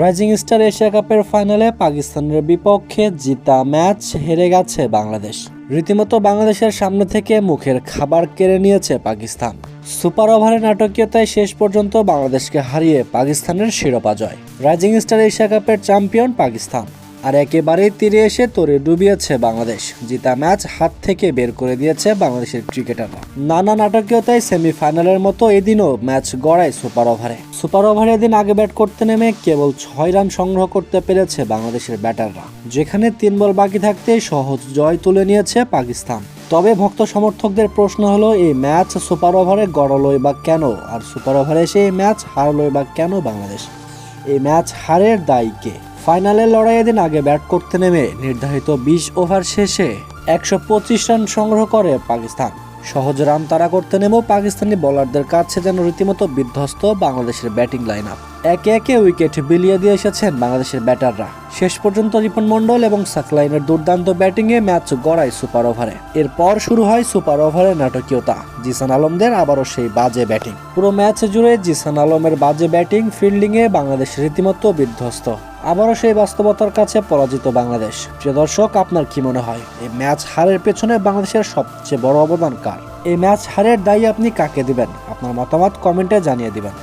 Rising star Asia কাপের ফাইনালে পাকিস্তানের বিপক্ষে জিতা ম্যাচ হেরে গেছে বাংলাদেশ। রীতিমতো বাংলাদেশের সামনে থেকে মুখের খাবার কেড়ে নিয়েছে পাকিস্তান। সুপার ওভারের নাটকীয়তায় শেষ পর্যন্ত বাংলাদেশকে হারিয়ে পাকিস্তানের শিরোপা জয়। রাইজিং স্টার এশিয়া কাপের চ্যাম্পিয়ন পাকিস্তান। আর একেবারেই তীরে এসে তোরে ডুবিয়েছে বাংলাদেশ। জিতা ম্যাচ হাত থেকে বের করে দিয়েছে বাংলাদেশের ক্রিকেটাররা। নানা নাটকীয়তায় সেমিফাইনালের মতো এদিনও ম্যাচ গড়ায় সুপার ওভারে। সুপার ওভারে এদিন আগে ব্যাট করতে নেমে কেবল ছয় রান সংগ্রহ করতে পেরেছে বাংলাদেশের ব্যাটাররা, যেখানে তিন বল বাকি থাকতে সহজ জয় তুলে নিয়েছে পাকিস্তান। তবে ভক্ত সমর্থকদের প্রশ্ন হলো, এই ম্যাচ সুপার ওভারে গড়ালোই বা কেন? আর সুপার ওভারে এসে এই ম্যাচ হারলোই বা কেন বাংলাদেশ? এই ম্যাচ হারের দায়ী কে? ফাইনালের লড়াইয়ে দিন আগে ব্যাট করতে নেমে নির্ধারিত বিশ ওভার শেষে একশো পঁচিশ রান সংগ্রহ করে পাকিস্তান। সহজ রান তারা করতে নেমেও পাকিস্তানি বোলারদের কাছে যেন রীতিমতো বিধ্বস্ত বাংলাদেশের ব্যাটিং লাইন আপ একে একে উইকেট বিলিয়ে দিয়ে এসেছেন বাংলাদেশের ব্যাটাররা। শেষ পর্যন্ত রিপন মন্ডল এবং সাকলাইনের দুর্দান্ত ব্যাটিংয়ে ম্যাচ গড়ায় সুপার ওভারে। এরপর শুরু হয় সুপার ওভারের নাটকীয়তা। জিসান আলমদের আবারও সেই বাজে ব্যাটিং। পুরো ম্যাচ জুড়ে জিসান আলমের বাজে ব্যাটিং, ফিল্ডিংয়ে বাংলাদেশ রীতিমতো বিধ্বস্ত। আবারও সেই বাস্তবতার কাছে পরাজিত বাংলাদেশ। প্রিয় দর্শক, আপনার কি মনে হয়? এই ম্যাচ হারের পেছনে বাংলাদেশের সবচেয়ে বড় অবদান কার? এই ম্যাচ হারের দায়ী আপনি কাকে দিবেন? আপনার মতামত কমেন্টে জানিয়ে দিবেন।